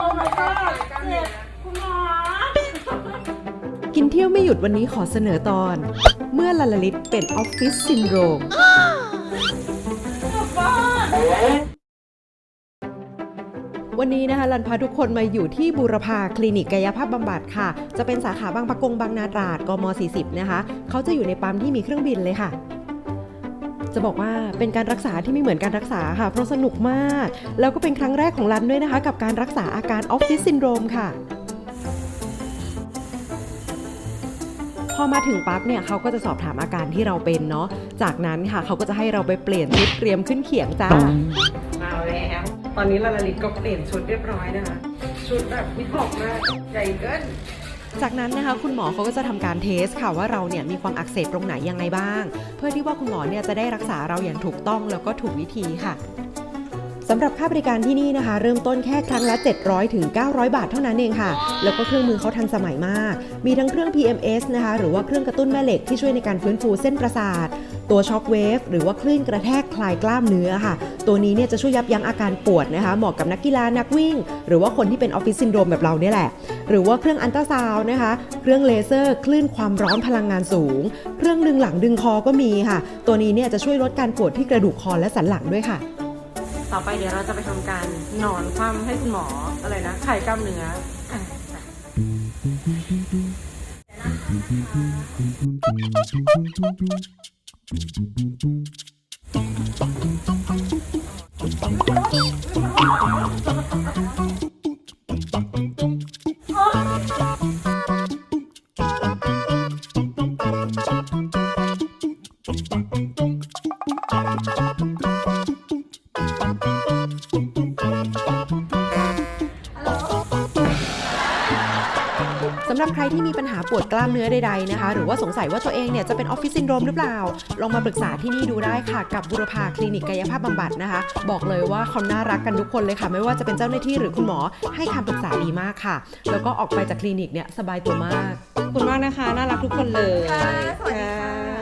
โอ้ my god เจ็บคุณหมอกินเที่ยวไม่หยุดวันนี้ขอเสนอตอน เมื่อลาลาลิตเป็นออฟฟิศซินโดรมวันนี้นะคะรันพาทุกคนมาอยู่ที่บูรพาคลินิกกายภาพบำบัดค่ะ จะเป็นสาขาบางปะกงบางนาตราดกม 40 นะคะ เขาจะอยู่ในปั๊มที่มีเครื่องบินเลยค่ะ จะบอกว่าเป็นการรักษาที่ไม่เหมือนการรักษาค่ะ เพราะสนุกมาก แล้วก็เป็นครั้งแรกของรันด้วยนะคะ กับการรักษาอาการออฟฟิศซินโดรมค่ะพอมาถึงปั๊บเนี่ยเขาก็จะสอบถามอาการที่เราเป็นเนาะ จากนั้นค่ะเขาก็จะให้เราไปเปลี่ยนชุดเตรียมขึ้นเขียงจ้ามาแล้ว ตอนนี้ลาลาลิตก็เปลี่ยนชุดเรียบร้อยนะคะ ชุดแบบวิหอกมากใหญ่เกิน จากนั้นนะคะคุณหมอเขาก็จะทำการเทสค่ะว่าเราเนี่ยมีความอักเสบตรงไหนยังไงบ้าง เพื่อที่ว่าคุณหมอเนี่ยจะได้รักษาเราอย่างถูกต้องแล้วก็ถูกวิธีค่ะสำหรับค่าบริการที่นี่นะคะ เริ่มต้นแค่ครั้งละ 700 ถึง 900 บาทเท่านั้นเองค่ะ แล้วก็เครื่องมือเขาทันสมัยมาก มีทั้งเครื่อง PMS นะคะ หรือว่าเครื่องกระตุ้นแม่เหล็กที่ช่วยในการฟื้นฟูเส้นประสาท ตัวช็อคเวฟหรือว่าคลื่นกระแทกคลายกล้ามเนื้อค่ะ ตัวนี้เนี่ยจะช่วยยับยั้งอาการปวดนะคะ เหมาะกับนักกีฬานักวิ่ง หรือว่าคนที่เป็นออฟฟิศซินโดรมแบบเราเนี่ยแหละ หรือว่าเครื่องอันตราซาวน์นะคะ เครื่องเลเซอร์คลื่นความร้อนพลังงานสูง เครื่องดึงหลังดึงคอก็มีค่ะ ตัวนี้เนี่ยจะช่วยลดการปวดที่กระดูกคอและสันหลังด้วยค่ะ ต่อไปเดี๋ยวเราจะไปทำการนอนคว่ำให้คุณหมออะไรนะไขกล้ามเนื้ออะไป สำหรับใครที่มีปัญหาปวดกล้ามเนื้อใดๆนะคะ หรือว่าสงสัยว่าตัวเองเนี่ยจะเป็นออฟฟิศซินโดรมหรือเปล่า ลองมาปรึกษาที่นี่ดูได้ค่ะ กับบุรพาคลินิกกายภาพบำบัดนะคะ บอกเลยว่าเขาน่ารักกันทุกคนเลยค่ะ ไม่ว่าจะเป็นเจ้าหน้าที่หรือคุณหมอให้คำปรึกษาดีมากค่ะ แล้วก็ออกไปจากคลินิกเนี่ยสบายตัวมากขอบคุณมากนะคะ น่ารักทุกคนเลย ค่ะสวัสดีค่ะ